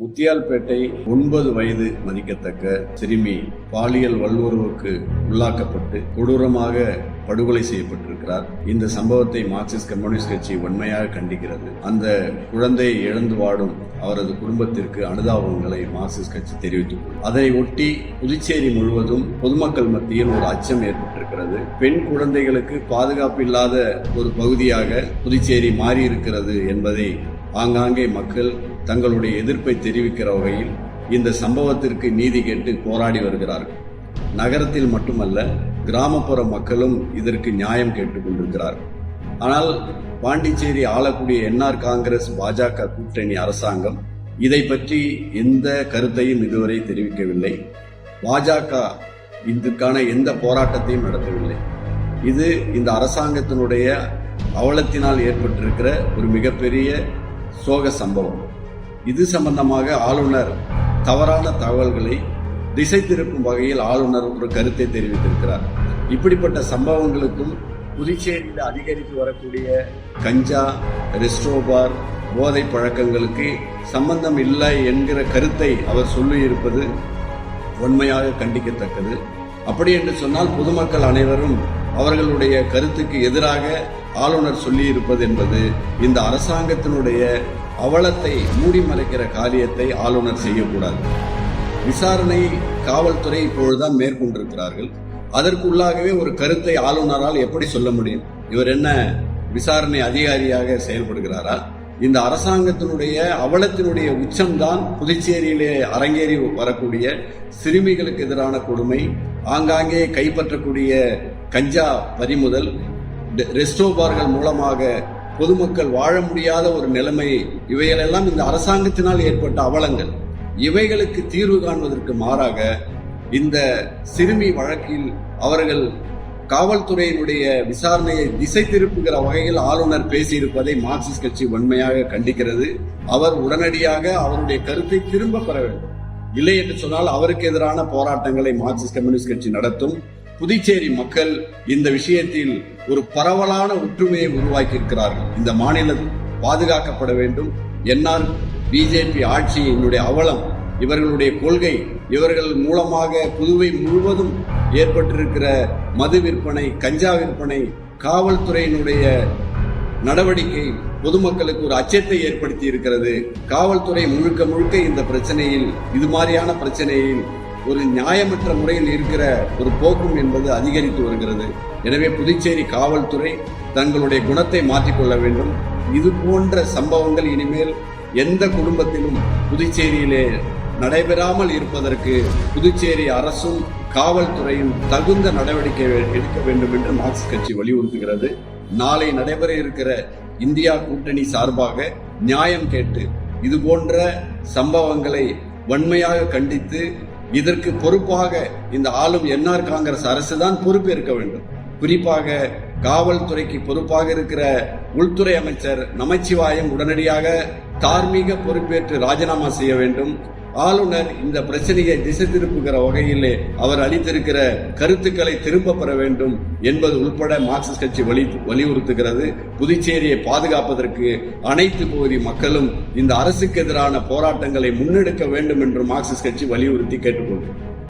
முத்தியால்பேட்டை ஒன்பது வயது மதிக்கத்தக்க சிறுமி பாலியல் வல்லுறவுக்கு உள்ளாக்கப்பட்டு கொடூரமாக படுகொலை செய்யப்பட்டிருக்கிறார். இந்த சம்பவத்தை மார்க்சிஸ்ட் கம்யூனிஸ்ட் கட்சி வன்மையாக கண்டிக்கிறது. அந்த குழந்தையை இழந்து வாடும் அவரது குடும்பத்திற்கு அனுதாபங்களை மார்க்சிஸ்ட் கட்சி தெரிவித்துள்ளது அதை ஒட்டி புதுச்சேரி முழுவதும் பொதுமக்கள் மத்தியில் ஒரு அச்சம் ஏற்பட்டிருக்கிறது. பெண் குழந்தைகளுக்கு பாதுகாப்பு இல்லாத ஒரு பகுதியாக புதுச்சேரி மாறியிருக்கிறது என்பதை ஆங்காங்கே மக்கள் தங்களுடைய எதிர்ப்பை தெரிவிக்கிற வகையில் இந்த சம்பவத்திற்கு நீதி கேட்டு போராடி வருகிறார்கள். நகரத்தில் மட்டுமல்ல கிராமப்புற மக்களும் இதற்கு நியாயம் கேட்டுக்கொண்டிருக்கிறார்கள் ஆனால் பாண்டிச்சேரி ஆளக்கூடிய என்ஆர் காங்கிரஸ் பாஜக கூட்டணி அரசாங்கம் இதை பற்றி எந்த கருத்தையும் இதுவரை தெரிவிக்கவில்லை. பாஜக இதுக்கான எந்த போராட்டத்தையும் நடத்தவில்லை. இது இந்த அரசாங்கத்தினுடைய அவலத்தினால் ஏற்பட்டிருக்கிற ஒரு மிகப்பெரிய சோக சம்பவம். இது சம்பந்தமாக ஆளுநர் தவறான தகவல்களை திசை திருப்பும் வகையில் ஆளுநர் ஒரு கருத்தை தெரிவித்திருக்கிறார். இப்படிப்பட்ட சம்பவங்களுக்கும் புதுச்சேரியில் அதிகரித்து வரக்கூடிய கஞ்சா ரெஸ்ட்ரோபார் போதை பழக்கங்களுக்கு சம்பந்தம் இல்லை என்கிற கருத்தை அவர் சொல்லியிருப்பது உண்மையாக கண்டிக்கத்தக்கது. அப்படி என்று சொன்னால் பொதுமக்கள் அனைவரும் அவர்களுடைய கருத்துக்கு எதிராக ஆளுநர் சொல்லியிருப்பது என்பது இந்த அரசாங்கத்தினுடைய அவலத்தை மூடி மறைக்கிற காரியத்தை ஆளுநர் செய்யக்கூடாது. விசாரணை காவல்துறை இப்பொழுதுதான் மேற்கொண்டிருக்கிறார்கள். அதற்குள்ளாகவே ஒரு கருத்தை ஆளுநரால் எப்படி சொல்ல முடியும்? இவர் என்ன விசாரணை அதிகாரியாக செயல்படுகிறாரா? இந்த அரசாங்கத்தினுடைய அவலத்தினுடைய உச்சம்தான் புதுச்சேரியிலே அரங்கேறி வரக்கூடிய சிறுமிகளுக்கு எதிரான கொடுமை ஆங்காங்கே கைப்பற்றக்கூடிய கஞ்சா பறிமுதல் ரெஸ்டோ பார்கள் மூலமாக பொதுமக்கள் வாழ முடியாத ஒரு நிலைமை இவைகளெல்லாம் இந்த அரசாங்கத்தினால் ஏற்பட்ட அவலங்கள். இவைகளுக்கு தீர்வு காண்பதற்கு மாறாக இந்த சிறுமி வழக்கில் அவர்கள் காவல்துறையினுடைய விசாரணையை திசை திருப்புகிற வகையில் ஆளுநர் பேசியிருப்பதை மார்க்சிஸ்ட் கட்சி வன்மையாக கண்டிக்கிறது. அவர் உடனடியாக அவருடைய கருத்தை திரும்ப பெற வேண்டும். இல்லை என்று சொன்னால் அவருக்கு எதிரான போராட்டங்களை மார்க்சிஸ்ட் கம்யூனிஸ்ட் கட்சி நடத்தும். புதுச்சேரி மக்கள் இந்த விஷயத்தில் ஒரு பரவலான ஒற்றுமையை உருவாக்கி இருக்கிறார்கள் இந்த மாநிலம் பாதுகாக்கப்பட வேண்டும். என்ஆர் பிஜேபி ஆட்சியினுடைய அவலம் இவர்களுடைய கொள்கை இவர்கள் மூலமாக புதுவை முழுவதும் ஏற்பட்டிருக்கிற மது விற்பனை கஞ்சா விற்பனை காவல்துறையினுடைய நடவடிக்கை பொதுமக்களுக்கு ஒரு அச்சத்தை ஏற்படுத்தி இருக்கிறது. காவல்துறை முழுக்க முழுக்க இந்த பிரச்சனையில் இது மாதிரியான பிரச்சனையில் ஒரு நியாயமற்ற முறையில் இருக்கிற ஒரு போக்கும் என்பது அதிகரித்து வருகிறது. எனவே புதுச்சேரி காவல்துறை தங்களுடைய குணத்தை மாற்றிக்கொள்ள வேண்டும். இது போன்ற சம்பவங்கள் இனிமேல் எந்த குடும்பத்திலும் புதுச்சேரியிலே நடைபெறாமல் இருப்பதற்கு புதுச்சேரி அரசும் காவல்துறையும் தகுந்த நடவடிக்கை எடுக்க வேண்டும் என்று மார்க்சிஸ்ட் கட்சி வலியுறுத்துகிறது. நாளை நடைபெற இருக்கிற இந்தியா கூட்டணி சார்பாக நியாயம் கேட்டு இது போன்ற சம்பவங்களை வன்மையாக கண்டித்து இதற்கு பொறுப்பாக இந்த ஆளும் என்ஆர் காங்கிரஸ் அரசு தான் பொறுப்பேற்க வேண்டும். குறிப்பாக காவல்துறைக்கு பொறுப்பாக இருக்கிற உள்துறை அமைச்சர் நமச்சிவாயம் உடனடியாக தார்மீக பொறுப்பேற்று ராஜினாமா செய்ய வேண்டும். ஆளுநர் இந்த பிரச்சனையை திசை திருப்புகிற வகையிலே அவர் அளித்திருக்கிற கருத்துக்களை திரும்ப பெற வேண்டும் என்பது உள்பட மார்க்சிஸ்ட் கட்சி வலி வலியுறுத்துகிறது. புதுச்சேரியை பாதுகாப்பதற்கு அனைத்து பகுதி மக்களும் இந்த அரசுக்கு எதிரான போராட்டங்களை முன்னெடுக்க வேண்டும் என்று மார்க்சிஸ்ட் கட்சி வலியுறுத்தி கேட்டுக்கொள்கிறது.